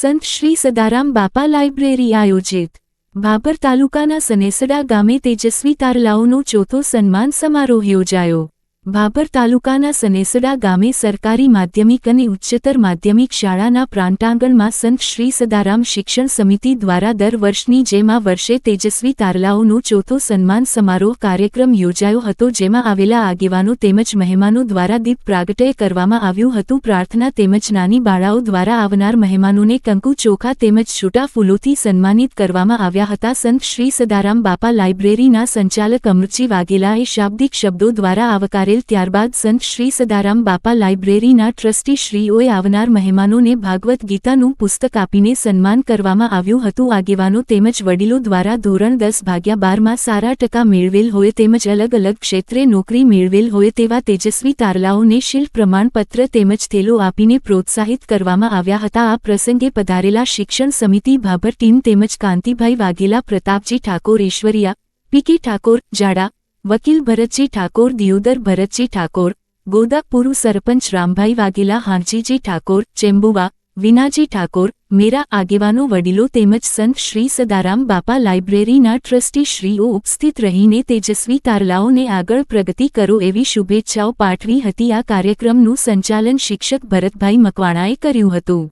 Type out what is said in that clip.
સંત શ્રી સદારામ બાપા લાઇબ્રેરી આયોજિત. ભાભર તાલુકાના સનેસડા ગામે તેજસ્વી તારલાઓનો ચોથો સન્માન સમારોહ યોજાયો. ભાભર તાલુકાના સનેસડા ગામે સરકારી માધ્યમિક અને ઉચ્ચતર માધ્યમિક શાળાના પ્રાંતાંગણમાં સંત શ્રી સદારામ શિક્ષણ સમિતિ દ્વારા દર વર્ષની જેમ વર્ષે તેજસ્વી તારલાઓનો ચોથો સન્માન સમારોહ કાર્યક્રમ યોજાયો હતો, જેમાં આવેલા આગેવાનો તેમજ મહેમાનો દ્વારા દીપ પ્રાગટ્ય કરવામાં આવ્યું હતું. પ્રાર્થના તેમજ નાની બાળાઓ દ્વારા આવનાર મહેમાનોને કંકુ ચોખા તેમજ છૂટા ફૂલોથી સન્માનિત કરવામાં આવ્યા હતા. સંત શ્રી સદારામ બાપા લાઇબ્રેરીના સંચાલક અમૃતજી વાઘેલાએ શાબ્દિક શબ્દો દ્વારા આવકારેલ ત્યારબાદ સંત શ્રી સદારામ બાપા લાઇબ્રેરીના ટ્રસ્ટી શ્રીઓએ આવનાર મહેમાનોને ભાગવત ગીતાનું પુસ્તક આપીને સન્માન કરવામાં આવ્યું હતું. આગેવાનો તેમજ વડીલો દ્વારા ધોરણ દસ ભાગ્યા બારમાં સારા ટકા મેળવેલ હોય તેમજ અલગ અલગ ક્ષેત્રે નોકરી મેળવેલ હોય તેવા તેજસ્વી તારલાઓને શિલ્પ પ્રમાણપત્ર તેમજ થેલો આપીને પ્રોત્સાહિત કરવામાં આવ્યા હતા. આ પ્રસંગે પધારેલા શિક્ષણ સમિતિ ભાભર ટીમ તેમજ કાંતિભાઈ વાઘેલા, પ્રતાપજી ઠાકોર ઈશ્વરિયા પીકે ઠાકોર, જાડા વકીલ ભરતજી ઠાકોર, દિયોદર ભરતજી ઠાકોર ગોદાપુરુ સરપંચ રામભાઈ વાઘેલા હાંજીજી ઠાકોર, ચેમ્બુવા, વિનાજી ઠાકોર, મેરા આગેવાનો વડીલો તેમજ સંત શ્રી સદારામ બાપા લાઇબ્રેરીના ટ્રસ્ટી શ્રીઓ ઉપસ્થિત રહીને તેજસ્વી તારલાઓને આગળ પ્રગતિ કરો એવી શુભેચ્છાઓ પાઠવી હતી. આ કાર્યક્રમનું સંચાલન શિક્ષક ભરતભાઈ મકવાણાએ કર્યું હતું.